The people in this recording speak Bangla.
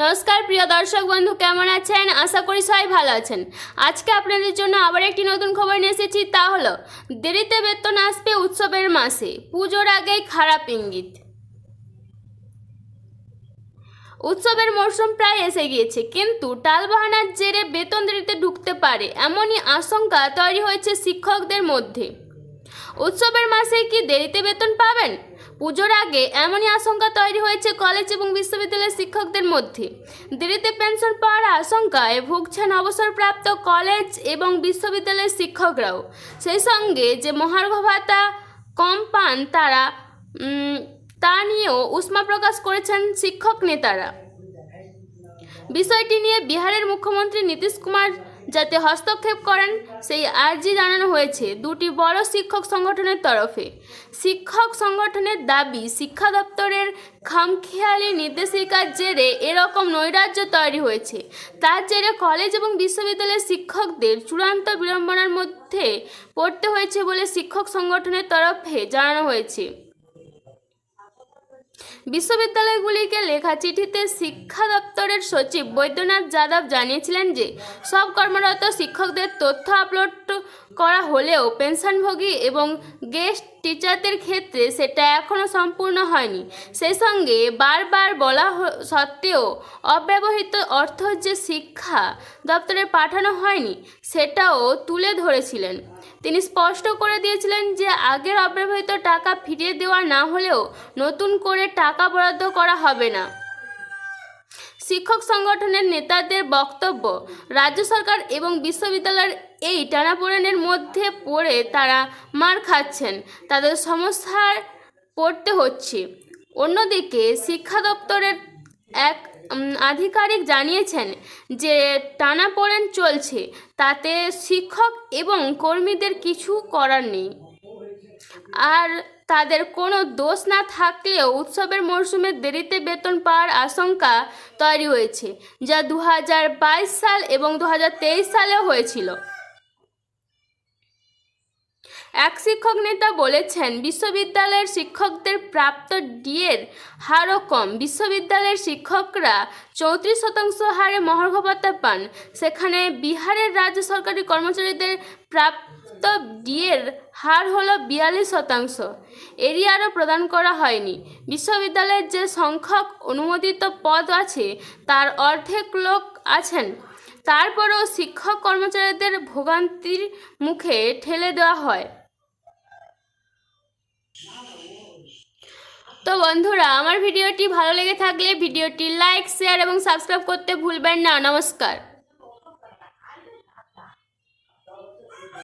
নমস্কার, প্রিয় দর্শক বন্ধু, কেমন আছেন? আশা করি সবাই ভালো আছেন। আজকে আপনাদের জন্য আবার একটি নতুন খবর নিয়ে এসেছি, তা হলো, দেরিতে বেতন আসবে উৎসবের মাসে, পুজোর আগেই খারাপ ইঙ্গিত। উৎসবের মরশুম প্রায় এসে গিয়েছে, কিন্তু টালবাহানার জেরে বেতন দেরিতে ঢুকতে পারে, এমনই আশঙ্কা তৈরি হয়েছে শিক্ষকদের মধ্যে। উৎসবের মাসে কি দেরিতে বেতন পাবেন? পুজোর আগে এমনই আশঙ্কা তৈরি হয়েছে কলেজ এবং বিশ্ববিদ্যালয়ের শিক্ষকদের মধ্যে। দেরিতে পেনশন পাওয়ার আশঙ্কায় ভুগছেন অবসরপ্রাপ্ত কলেজ এবং বিশ্ববিদ্যালয়ের শিক্ষকরাও। সেই সঙ্গে যে মহার্ঘ ভাতা কম পান তারা তা নিয়েও উষ্মা প্রকাশ করেছেন শিক্ষক নেতারা। বিষয়টি নিয়ে বিহারের মুখ্যমন্ত্রী নীতিশ কুমার যাতে হস্তক্ষেপ করেন, সেই আর্জি জানানো হয়েছে দুটি বড় শিক্ষক সংগঠনের তরফে। শিক্ষক সংগঠনের দাবি, শিক্ষা দপ্তরের খামখেয়ালি নির্দেশিকার জেরে এরকম নৈরাজ্য তৈরি হয়েছে। তার জেরে কলেজ এবং বিশ্ববিদ্যালয়ের শিক্ষকদের চূড়ান্ত বিড়ম্বনার মধ্যে পড়তে হয়েছে বলে শিক্ষক সংগঠনের তরফে জানানো হয়েছে। বিশ্ববিদ্যালয়গুলিকে লেখা চিঠিতে শিক্ষা দপ্তরের সচিব বৈদ্যনাথ যাদব জানিয়েছিলেন যে, সব কর্মরত শিক্ষকদের তথ্য আপলোড করা হলেও পেনশনভোগী এবং গেস্ট টিচারদের ক্ষেত্রে সেটা এখনও সম্পূর্ণ হয়নি। সেই সঙ্গে বারবার বলা সত্ত্বেও অব্যবহৃত অর্থ যে শিক্ষা দপ্তরে পাঠানো হয়নি, সেটাও তুলে ধরেছিলেন। তিনি স্পষ্ট করে দিয়েছিলেন যে আগের অব্যবহৃত টাকা ফিরিয়ে দেওয়া না হলেও নতুন করে টাকা বরাদ্দ করা হবে না। শিক্ষক সংগঠনের নেতাদের বক্তব্য, রাজ্য সরকার এবং বিশ্ববিদ্যালয়ের এই টানাপোড়েনের মধ্যে পড়ে তারা মার খাচ্ছেন। তাদের সমস্যার পড়তে হচ্ছে। অন্যদিকে শিক্ষা দপ্তরের এক আধিকারিক জানিয়েছেন যে টানাপোড়েন চলছে, তাতে শিক্ষক এবং কর্মীদের কিছু করার নেই। আর তাদের কোনো দোষ না থাকলেও উৎসবের মরশুমে দেরিতে বেতন পাওয়ার আশঙ্কা তৈরি হয়েছে, যা দু হাজার বাইশ সাল এবং দু সালেও হয়েছিল। এক শিক্ষক নেতা বলেছেন, বিশ্ববিদ্যালয়ের শিক্ষকদের প্রাপ্ত ডিএর হারও কম। বিশ্ববিদ্যালয়ের শিক্ষকরা চৌত্রিশ শতাংশ হারে মহার্ঘ ভাতা পান। সেখানে বিহারের রাজ্য সরকারি কর্মচারীদের প্রাপ্ত ডিএর হার হলো বিয়াল্লিশ শতাংশ। এরিয়ারও প্রদান করা হয়নি। বিশ্ববিদ্যালয়ের যে সংখ্যক অনুমোদিত পদ আছে, তার অর্ধেক লোক আছেন। তারপরেও শিক্ষক কর্মচারীদের ভোগান্তির মুখে ঠেলে দেওয়া হয়। তো বন্ধুরা, আমার ভিডিওটি ভালো লেগে থাকলে ভিডিওটি লাইক, শেয়ার এবং সাবস্ক্রাইব করতে ভুলবেন না। নমস্কার।